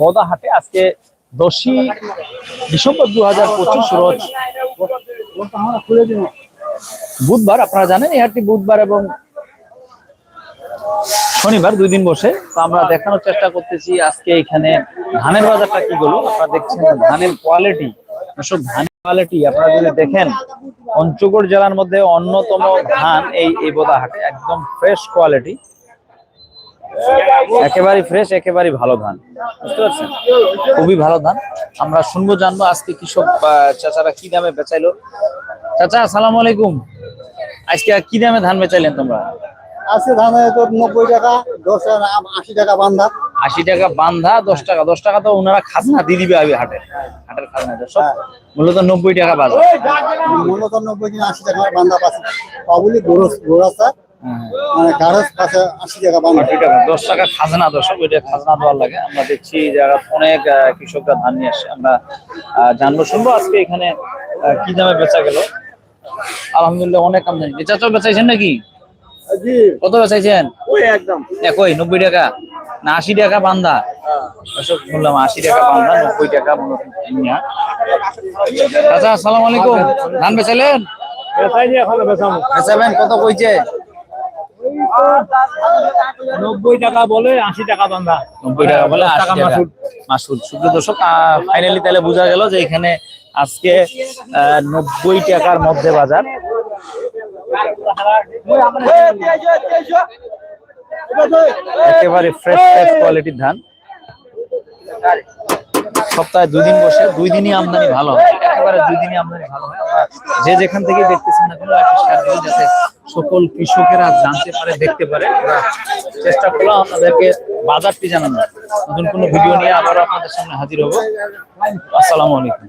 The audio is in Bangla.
বদা হাটে আজকে দশই ডিসেম্বর দু হাজার পঁচিশ রোজ বুধবার, আপনারা জানেন, এই হাটটি বুধবার এবং শনিবার, দুই দিন বসে। তো আমরা দেখানোর চেষ্টা করতেছি আজকে এখানে ধানের বাজারটা কি বলো আপনারা দেখছেন ধানের কোয়ালিটি সব ধানের কোয়ালিটি আপনারা যদি দেখেন, পঞ্চগড় জেলার মধ্যে অন্যতম ধান এই এই বোদা হাটে একদম ফ্রেশ কোয়ালিটি একেবারে ফ্রেশ একেবারে ভালো ধান। বুঝতে পারছেন? খুবই ভালো ধান। আমরা শুনব জানব আজকে কৃষক চাচারা কি দামে বেচাইলো। চাচা আসসালামু আলাইকুম। আজকে কি দামে ধান বেচাইলেন তোমরা? ধানে তো নব্বই টাকা দশ টাকা আশি টাকা বান্ধা। আশি টাকা বান্ধা দশ টাকা। দশ টাকা তো ওনারা খাজনা দিয়ে দিবে আগে হাটে। হাটের খাজনা সব মূলত নব্বই টাকা বাজার। মূলত নব্বই আশি টাকা বান্ধা পাচ্ছে পাবলি গোরস গোরাস্তা। হ্যাঁ। মানে গারস পাশে আশি টাকা আশি টাকা দশ টাকা খাজনা দর্শক ওইটা খাজনা দেওয়ার লাগে। আমরা দেখছি যারা অনেক আহ, কৃষকরা ধান নিয়ে আসে আমরা আহ, জানব শুনব আজকে এখানে কি দামে বেচা গেল। আলহামদুলিল্লাহ অনেক আমদানি। বেচা চল বেচাইছেন নাকি? জি। কত বেচাইছেন? ওই একদম। একই নব্বই টাকা? না আশি টাকা বান্ধা দর্শক বললাম আশি টাকা বান্ধা নব্বই টাকা। চাচা আসসালামু আলাইকুম। ধান বেচাইলেন? বেচাইনি এখন বেচামো বেচাবেন? কত কইছে? নব্বই টাকা বলে আশি টাকা বান্ধা নব্বই টাকা বলে আশি টাকা মাসুদ। সুপ্রিয় দর্শক ফাইনালি তাহলে বোঝা গেল যে এখানে আজকে নব্বই টাকার মধ্যে বাজার। একেবারে ফ্রেশ ফ্রেশ কোয়ালিটির ধান। সপ্তাহে দুই দিন বসে দুই দিনই আমদানি ভালো হয়। একেবারে দুই দিনই আমদানি ভালো হয়। যে যেখান থেকে দেখতেছেন না কেন একটা দিন যাতে সকল কৃষকেরা জানতে পারে, দেখতে পারে। চেষ্টা করলাম আপনাদেরকে বাজারটি জানানো নতুন কোনো ভিডিও নিয়ে আবারও আপনাদের সামনে হাজির হব। আসসালামু আলাইকুম।